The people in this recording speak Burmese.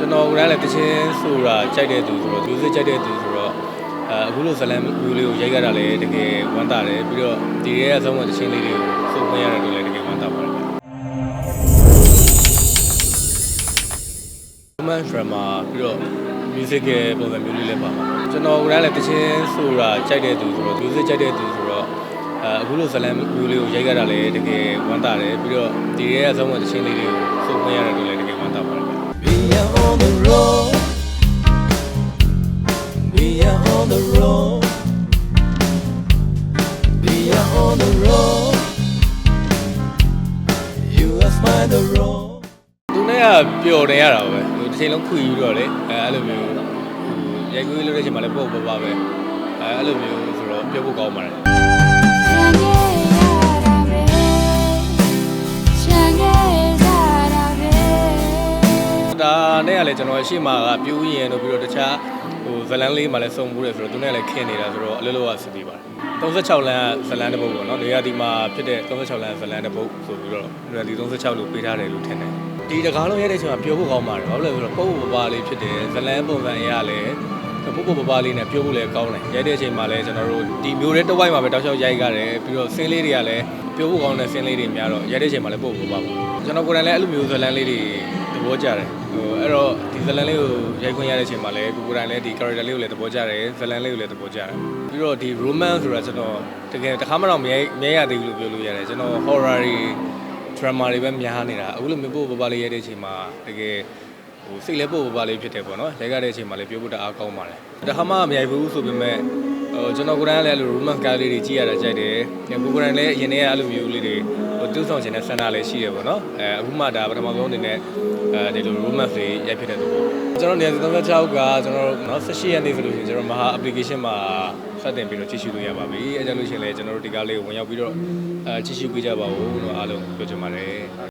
ကျွန်တော်ကလည်းတချင်းဆိုတာကြိုက်တဲ့သူဆိုတော့သူစစ်ကြိုက်တဲ့သူဆိုတော့အဲအခုလိုဇလန်မျိုးလေးကိုရိုက်ကြတာလည်းတကယ်ဝမ်းသာတယ်ပြီးတော့ဒီရဲအဆုံးမတချင်းလေးတွေကိုစုပ်ခွင့်ရတယ်လို့လည်းတကယ်ဝမ်းသာပါတယ် romance drama ပြီးတော့ music ရဲ့ပုံစံမျိုးလေးလည်းပါမှာကျွန်တော်ကလည်းတချင်းဆိုတာကြိုက်တဲ့သူဆိုတော့ music ကြိုက်တဲ့သူဆိုတော့အဲအခုလိုဇလန်မျိုးလေးကိုရိုက်ကြတာလည်းတကယ်ဝမ်းသာတယ်ပြီးတော့ဒီရဲအဆုံးမတချင်းလေးတွေကိုစုပ်ခွင့်ရတယ်လို့လည်းတကယ်ဝမ်းသာပါတယ် We are on the road. We are on the road. We are on the road. You are smile the road. သူနဲ့ကပျော်နေရတာပဲဟိုတစ်ချိန်လုံးခွေယူတော့လေအဲအဲ့လိုမျိုးဟိုရိုက်ကွေးလို့တဲ့ချိန်မှာလည်းပေါ့ပေါ့ပါပဲအဲအဲ့လိုမျိုးဆိုတော့ပြောဖို့ကောင်းပါတယ် နဲ့ကလည်းကျွန်တော်ရှေ့မှာကပြူးရင်တို့ပြီးတော့တခြားဟိုဇလန်လေးမှာလည်းစုံမှုတယ်ဆိုတော့သူနဲ့လည်းခင်းနေတာဆိုတော့အလိုလိုကစပီးပါတယ်36လမ်းဇလန်တစ်ပုတ်ပေါ့နော်နေရာဒီမှာဖြစ်တဲ့36လမ်းဇလန်တစ်ပုတ်ဆိုပြီးတော့နေရာဒီ36လို့ပေးထားတယ်လို့ထင်တယ်ဒီတကားလုံးရတဲ့အချိန်မှာပြောဖို့ကောင်းပါတယ်ဘာလို့လဲဆိုတော့ပုတ်ပုတ်ပပလေးဖြစ်တယ်ဇလန်ပုံစံအရလည်းပုတ်ပုတ်ပပလေးနဲ့ပြောဖို့လည်းကောင်းတယ်ရိုက်တဲ့အချိန်မှာလည်းကျွန်တော်တို့ဒီမျိုးတဲ့တစ်ဝိုက်မှာပဲတောက်လျှောက်ရိုက်ကြတယ်ပြီးတော့ဆင်းလေးတွေကလည်း ပြောဖို့ကောင်းတဲ့ဆင်းလေးတွေများတော့ရိုက်တဲ့အချိန်မှာလည်းပုတ်ပုတ်ပပပေါ့ကျွန်တော်ကိုယ်တိုင်လည်းအဲ့လိုမျိုးဇလန်လေးတွေသဘောကျတယ်ဟိုအဲ့တော့ဒီဇလန်လေးကိုရိုက်ခွင့်ရတဲ့အချိန်မှာလည်းကိုကိုယ်တိုင်လည်းဒီ character လေးကိုလည်းသဘောကျတယ်ဇလန်လေးကိုလည်းသဘောကျတယ်ပြီးတော့ဒီ romance ဆိုတာကျွန်တော်တကယ်တစ်ခါမှတော့မရိုက်မရိုက်ရသေးဘူးလို့ပြောလို့ရတယ်ကျွန်တော် horror တွေ drama တွေပဲများနေတာအခုလိုမျိုးပို့ပပလေးရိုက်တဲ့အချိန်မှာတကယ်ဟိုစိတ်လည်းပို့ပပလေးဖြစ်တယ်ပေါ့နော်ရိုက်ရတဲ့အချိန်မှာလည်းပြောဖို့တအားကောင်းပါတယ်တစ်ခါမှမရိုက်ဘူးဆိုပေမဲ့ဟို ကျွန်တော်ကိုယ်တိုင်ကလည်းအဲ့လို romance ကားလေးတွေကြည့်ရတာကြိုက်တယ်ကိုကိုယ်တိုင်လည်းအရင်တည်းကအဲ့လိုမျိုးလေးတွေဟိုတူးဆောင်ခြင်းနဲ့ဆန္ဒလည်းရှိတယ်ပေါ့နော်အဲအခုမှဒါပထမဆုံးအနေနဲ့အဲဒီလို romance တွေရိုက်ဖြစ်တဲ့သူပေါ့ကျွန်တော်နေရာ36ကကျွန်တော်တို့နော်18ရက်နေ့ဆိုလို့ရှိရင်ကျွန်တော်မဟာ application မှာစတင်ပြီးတော့ကြည့်ရှုလို့ရပါပြီအဲကြောင့်လို့ရှိရင်လည်းကျွန်တော်တို့ဒီကားလေးကိုဝင်ရောက်ပြီးတော့အဲကြည့်ရှုပေးကြပါဦးလို့အားလုံးပြောချင်ပါတယ်